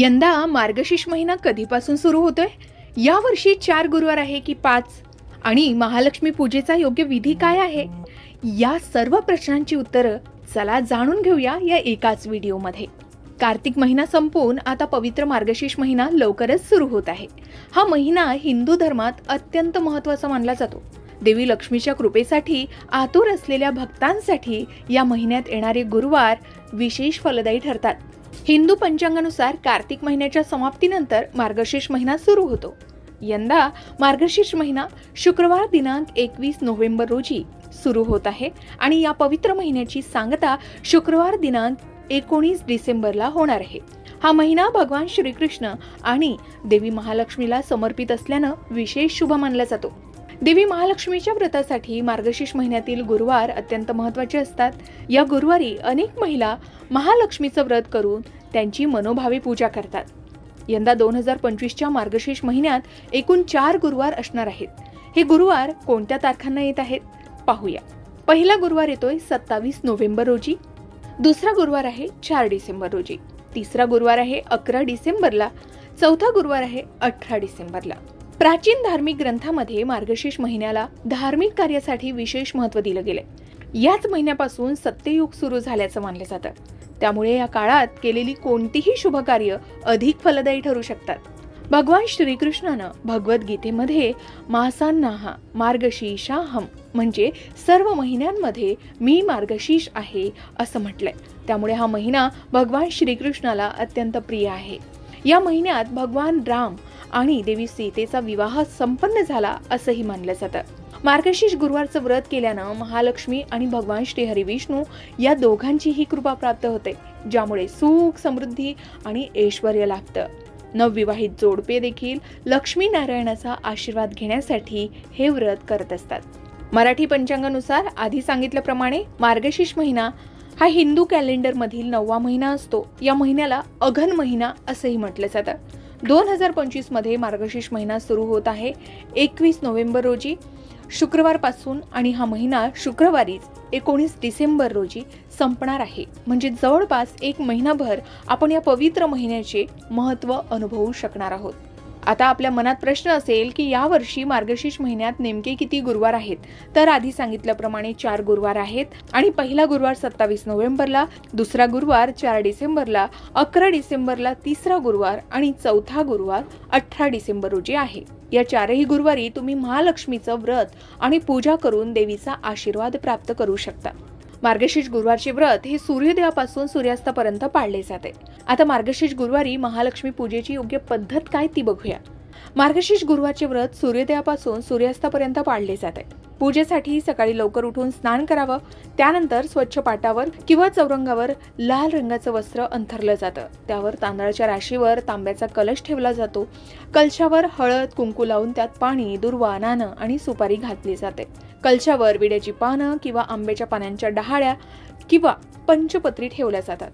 यंदा मार्गशीर्ष महिना कधीपासून सुरू होतोय? यावर्षी चार गुरुवार आहे की पाच? आणि महालक्ष्मी पूजेचा योग्य विधी काय आहे? या सर्व प्रश्नांची उत्तरं चला जाणून घेऊया या एकाच व्हिडिओमध्ये. कार्तिक महिना संपून आता पवित्र मार्गशीर्ष महिना लवकरच सुरू होत आहे. हा महिना हिंदू धर्मात अत्यंत महत्त्वाचा मानला जातो. देवी लक्ष्मीच्या कृपेसाठी आतुर असलेल्या भक्तांसाठी या महिन्यात येणारे गुरुवार विशेष फलदायी ठरतात. हिंदू पंचांगानुसार कार्तिक महिन्याच्या समाप्तीनंतर मार्गशीर्ष महिना सुरू होतो. यंदा मार्गशीर्ष महिना शुक्रवार दिनांक एकवीस नोव्हेंबर रोजी सुरू होत आहे आणि या पवित्र महिन्याची सांगता शुक्रवार दिनांक एकोणीस डिसेंबरला होणार आहे. हा महिना भगवान श्रीकृष्ण आणि देवी महालक्ष्मीला समर्पित असल्यानं विशेष शुभ मानला जातो. देवी महालक्ष्मीच्या व्रतासाठी मार्गशीर्ष महिन्यातील गुरुवार अत्यंत महत्त्वाचे असतात. या गुरुवारी अनेक महिला महालक्ष्मीचं व्रत करून त्यांची मनोभावे पूजा करतात. यंदा दोन हजार पंचवीसच्या मार्गशीर्ष महिन्यात एकूण चार गुरुवार असणार आहेत. हे गुरुवार कोणत्या तारखांना येत आहेत? पाहूया. पहिला गुरुवार येतोय सत्तावीस नोव्हेंबर रोजी. दुसरा गुरुवार आहे चार डिसेंबर रोजी. तिसरा गुरुवार आहे अकरा डिसेंबरला. चौथा गुरुवार आहे अठरा डिसेंबरला. प्राचीन धार्मिक ग्रंथामध्ये मार्गशीर्ष महिन्याला धार्मिक कार्यासाठी विशेष महत्त्व दिलं गेलंय याच महिन्यापासून सत्ययुग सुरू झाल्याचं मानलं जातं. त्यामुळे या काळात केलेली कोणतीही शुभ कार्य अधिक फलदायी ठरू शकतात. भगवान श्रीकृष्णानं भगवद्गीतेमध्ये मासांनाहा मार्गशीर्षाहम म्हणजे सर्व महिन्यांमध्ये मी मार्गशीर्ष आहे असं म्हटलंय. त्यामुळे हा महिना भगवान श्रीकृष्णाला अत्यंत प्रिय आहे. या महिन्यात भगवान राम आणि देवी सीतेचा विवाह संपन्न झाला असंही मानलं जातं. मार्गशीर्ष गुरुवारचं व्रत केल्यानं महालक्ष्मी आणि भगवान श्री हरिविष्णू या दोघांचीही कृपा प्राप्त होते ज्यामुळे सुख समृद्धी आणि ऐश्वर लाभतं. नवविवाहित जोडपे देखील लक्ष्मी नारायणाचा आशीर्वाद घेण्यासाठी हे व्रत करत असतात. मराठी पंचांगानुसार आधी सांगितल्याप्रमाणे मार्गशीर्ष महिना हा हिंदू कॅलेंडरमधील नववा महिना असतो. या महिन्याला अघन महिना असंही म्हटलं जातं. दोन हजार पंचवीसमध्ये मार्गशीर्ष महिना सुरू होत आहे. एकवीस नोव्हेंबर रोजी शुक्रवारपासून आणि हा महिना शुक्रवारीच एकोणीस डिसेंबर रोजी संपणार आहे. म्हणजे जवळपास एक महिनाभर आपण या पवित्र महिन्याचे महत्त्व अनुभवू शकणार आहोत. आता आपल्या मनात प्रश्न असेल की यावर्षी मार्गशीर्ष महिन्यात नेमके किती गुरुवार आहेत? तर आधी सांगितल्याप्रमाणे चार गुरुवार आहेत आणि पहिला गुरुवार सत्तावीस नोव्हेंबरला दुसरा गुरुवार चार डिसेंबरला अकरा डिसेंबरला तिसरा गुरुवार आणि चौथा गुरुवार अठरा डिसेंबर रोजी आहे. या चारही गुरुवारी तुम्ही महालक्ष्मीचं व्रत आणि पूजा करून देवीचा आशीर्वाद प्राप्त करू शकता. मार्गशीर्ष गुरुवारचे व्रत हे सूर्योदयापासून सूर्यास्तापर्यंत पाळले जाते. आता मार्गशीर्ष गुरुवारी महालक्ष्मी पूजेची योग्य पद्धत काय ती बघूया. मार्गशीर्ष गुरुवारचे व्रत सूर्योदयापासून सूर्यास्तापर्यंत पाळले जाते पूजेसाठी सकाळी लवकर उठून स्नान करावं त्यानंतर स्वच्छ पाटावर किंवा चौरंगावर लाल रंगाचं वस्त्र अंथरलं जातं. त्यावर तांदळाच्या राशीवर तांब्याचा कलश ठेवला जातो. कलशावर हळद कुंकू लावून त्यात पाणी दुर्वा नाणं आणि सुपारी घातली जाते. कलशावर विड्याची पानं किंवा आंब्याच्या पानांच्या डहाळ्या किंवा पंचपत्री ठेवल्या जातात.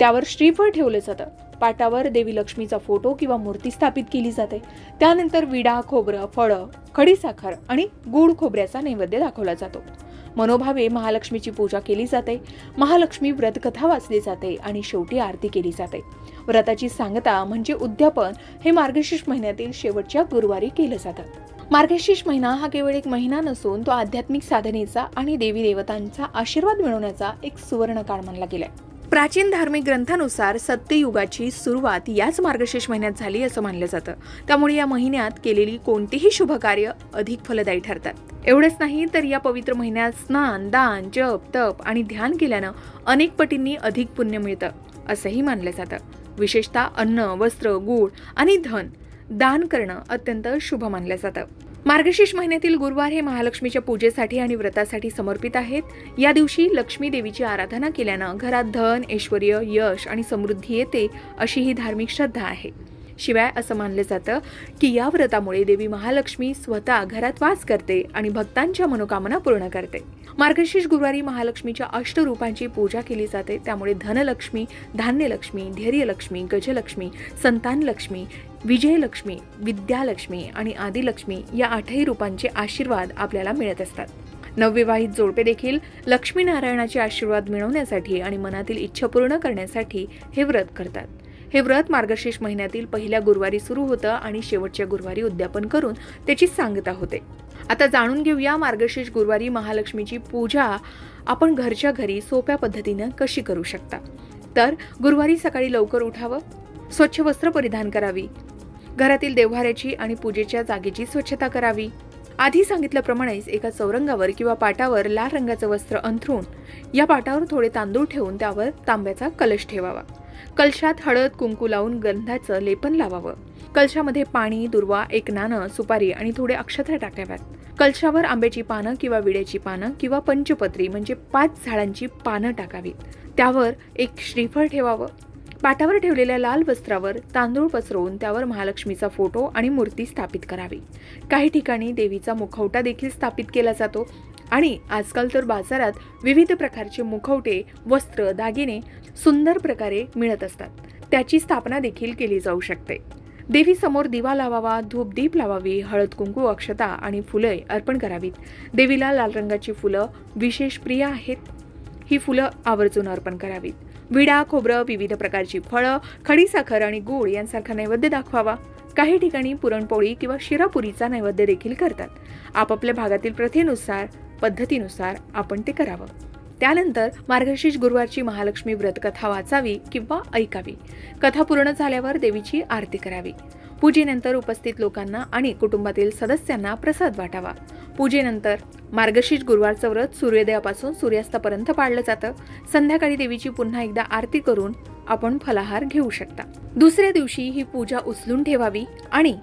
त्यावर श्रीफळ ठेवलं जातं. पाटावर देवी लक्ष्मीचा फोटो किंवा मूर्ती स्थापित केली जाते. त्यानंतर विडा खोबरं फळं खडीसाखर आणि गूळ खोबऱ्याचा नैवेद्य दाखवला जातो. मनोभावे महालक्ष्मीची पूजा केली जाते. महालक्ष्मी व्रतकथा वाचली जाते आणि शेवटी आरती केली जाते. व्रताची सांगता म्हणजे उद्यापन हे मार्गशीर्ष महिन्यातील शेवटच्या गुरुवारी केलं जातं. मार्गशीर्ष महिना हा केवळ एक महिना नसून तो आध्यात्मिक साधनेचा आणि देवी देवतांचा आशीर्वाद मिळवण्याचा एक सुवर्ण काळ मानला गेलाय. प्राचीन धार्मिक ग्रंथानुसार सत्ययुगाची सुरुवात याच मार्गशीर्ष महिन्यात झाली असं मानलं जातं. त्यामुळे या महिन्यात केलेली कोणतीही शुभकार्य अधिक फलदायी ठरतात. एवढंच नाही तर या पवित्र महिन्यात स्नान दान जप तप आणि ध्यान केल्यानं अनेक पटींनी अधिक पुण्य मिळतं असंही मानलं जातं. विशेषतः अन्न वस्त्र गूळ आणि धन दान करणं अत्यंत शुभ मानलं जातं. मार्गशीर्ष महिन्यातील गुरुवार हे महालक्ष्मीच्या पूजेसाठी आणि व्रतासाठी समर्पित आहेत. या दिवशी लक्ष्मी देवीची आराधना केल्यानं घरात धन ऐश्वर यश आणि समृद्धी येते अशी ही धार्मिक श्रद्धा आहे. शिवाय असं मानलं जातं की या व्रतामुळे देवी महालक्ष्मी स्वतः घरात वास करते आणि भक्तांच्या मनोकामना पूर्ण करते. मार्गशीर्ष गुरुवारी महालक्ष्मीच्या अष्टरूपांची पूजा केली जाते. त्यामुळे धनलक्ष्मी धान्यलक्ष्मी धैर्यलक्ष्मी गजलक्ष्मी संतानलक्ष्मी विजयलक्ष्मी विद्यालक्ष्मी आणि आदिलक्ष्मी या आठही रूपांचे आशीर्वाद आपल्याला मिळत असतात. नवविवाहित जोडपे देखील लक्ष्मीनारायणाचे आशीर्वाद मिळवण्यासाठी आणि मनातील इच्छा पूर्ण करण्यासाठी हे व्रत करतात. हे व्रत मार्गशीर्ष महिन्यातील पहिल्या गुरुवारी सुरू होतं आणि शेवटच्या गुरुवारी उद्यापन करून त्याची सांगता होते. आता जाणून घेऊया मार्गशीर्ष गुरुवारी महालक्ष्मीची पूजा आपण घरच्या घरी सोप्या पद्धतीनं कशी करू शकता. तर गुरुवारी सकाळी लवकर उठावं स्वच्छ वस्त्र परिधान करावी घरातील देव्हाऱ्याची आणि पूजेच्या जागेची स्वच्छता करावी. आधी सांगितल्याप्रमाणेच एका चौरंगावर किंवा पाटावर लाल रंगाचं वस्त्र अंथरून या पाटावर थोडे तांदूळ ठेवून त्यावर तांब्याचा कलश ठेवावा. कलशात हळद कुंकू लावून गंधाचं लेपन लावावं. कलशामध्ये पाणी दुर्वा एक नाणं सुपारी आणि थोडे अक्षता टाकाव्यात. कलशावर आंब्याची पानं किंवा विड्याची पानं किंवा पंचपत्री म्हणजे पाच झाडांची पानं टाकावीत. त्यावर एक श्रीफळ ठेवावं. पाटावर ठेवलेल्या लाल वस्त्रावर तांदूळ पसरवून त्यावर महालक्ष्मीचा फोटो आणि मूर्ती स्थापित करावी. काही ठिकाणी देवीचा मुखवटा देखील स्थापित केला जातो. आणि आजकाल तर बाजारात विविध प्रकारचे मुखवटे वस्त्र दागिने सुंदर प्रकारे मिळत असतात. त्याची स्थापना देखील केली जाऊ शकते. देवी समोर दिवा लावावा धूप दीप लावावी हळद कुंकू अक्षता आणि फुले अर्पण करावीत. देवीला लाल रंगाची फुलं विशेष प्रिय आहेत. ही फुलं आवर्जून अर्पण करावीत. विडा खोबरं विविध प्रकारची फळं खडीसाखर आणि गूळ यांसारखा नैवेद्य दाखवावा. काही ठिकाणी पुरणपोळी किंवा शिरापुरीचा नैवेद्य देखील करतात. आपापल्या भागातील प्रथेनुसार पद्धतीनुसार आपण ते करावं. त्यानंतर मार्गशीर्ष गुरुवारची महालक्ष्मी व्रतकथा वाचावी किंवा ऐकावी. कथा पूर्ण झाल्यावर देवीची आरती करावी. पूजेनंतर उपस्थित लोकांना आणि कुटुंबातील सदस्यांना प्रसाद वाटावा. पूजेनंतर मार्गशीर्ष गुरुवारचं व्रत सूर्योदयापासून सूर्यास्तापर्यंत पाळलं जातं. संध्याकाळी देवीची पुन्हा एकदा आरती करून आपण फलाहार घेऊ शकता. दुसऱ्या दिवशी ही पूजा उचलून ठेवावी आणि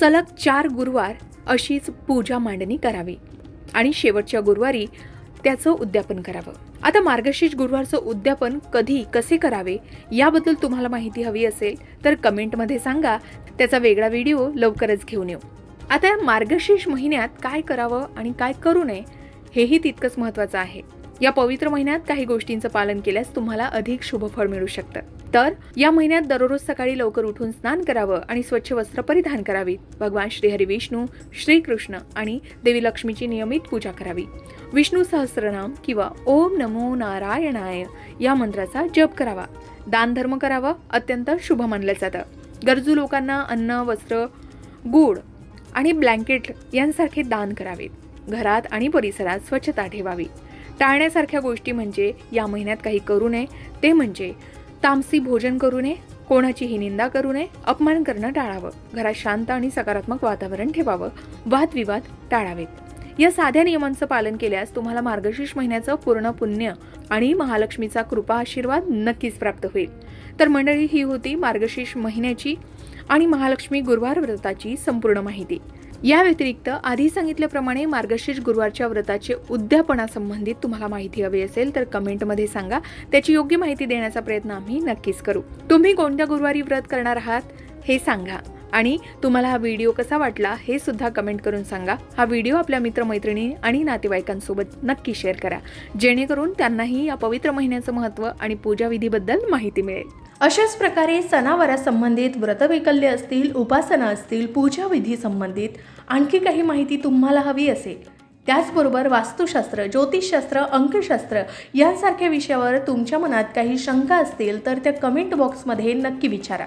सलग चार गुरुवार अशीच पूजा मांडणी करावी. आणि शेवटच्या गुरुवारी त्याचं उद्यापन करावं. आता मार्गशीर्ष गुरुवारचं उद्यापन कधी कसे करावे याबद्दल तुम्हाला माहिती हवी असेल तर कमेंटमध्ये सांगा. त्याचा वेगळा व्हिडिओ लवकरच घेऊन येऊ. आता मार्गशीर्ष महिन्यात काय करावं आणि काय करू नये हेही तितकंच महत्त्वाचं आहे. या पवित्र महिन्यात काही गोष्टींचं पालन केल्यास तुम्हाला अधिक शुभफळ मिळू शकतं. तर या महिन्यात दररोज सकाळी लवकर उठून स्नान करावं आणि स्वच्छ वस्त्र परिधान करावीत. भगवान श्रीहरी विष्णू श्रीकृष्ण आणि देवी लक्ष्मीची नियमित पूजा करावी. विष्णू सहस्रनाम किंवा ओम नमो नारायणाय या मंत्राचा जप करावा. दान धर्म करावा अत्यंत शुभ मानलं जातं. गरजू लोकांना अन्न वस्त्र गूळ आणि ब्लँकेट यांसारखे दान करावेत. घरात आणि परिसरात स्वच्छता ठेवावी. टाळण्यासारख्या गोष्टी म्हणजे या महिन्यात काही करू नये. ते म्हणजे तामसी भोजन करू नये कोणाचीही निंदा करू नये अपमान करणं टाळावं. घरात शांत आणि सकारात्मक वातावरण ठेवावं. वादविवाद टाळावेत. या साध्या नियमांचं पालन केल्यास तुम्हाला मार्गशीर्ष महिन्याचं पूर्ण पुण्य आणि महालक्ष्मीचा कृपा आशीर्वाद नक्कीच प्राप्त होईल. तर मंडळी ही होती मार्गशीर्ष महिन्याची आणि महालक्ष्मी गुरुवार व्रताची संपूर्ण माहिती. या व्यतिरिक्त आधी सांगितल्याप्रमाणे मार्गशीर्ष गुरुवारच्या व्रताचे उद्यापनासंबंधित तुम्हाला माहिती हवी असेल तर कमेंटमध्ये सांगा. त्याची योग्य माहिती देण्याचा प्रयत्न आम्ही नक्कीच करू. तुम्ही कोणत्या गुरुवारी व्रत करणार आहात हे सांगा. आणि तुम्हाला हा व्हिडिओ कसा वाटला हे सुद्धा कमेंट करून सांगा. हा व्हिडिओ आपल्या मित्रमैत्रिणी आणि नातेवाईकांसोबत नक्की शेअर करा. जेणेकरून त्यांनाही या पवित्र महिन्याचं महत्त्व आणि पूजाविधीबद्दल माहिती मिळेल. अशाच प्रकारे सणावारासंबंधित व्रतवैकल्य असतील उपासना असतील पूजाविधी संबंधित आणखी काही माहिती तुम्हाला हवी असेल त्याचबरोबर वास्तुशास्त्र ज्योतिषशास्त्र अंकशास्त्र यांसारख्या विषयावर तुमच्या मनात काही शंका असतील तर त्या कमेंट बॉक्समध्ये नक्की विचारा.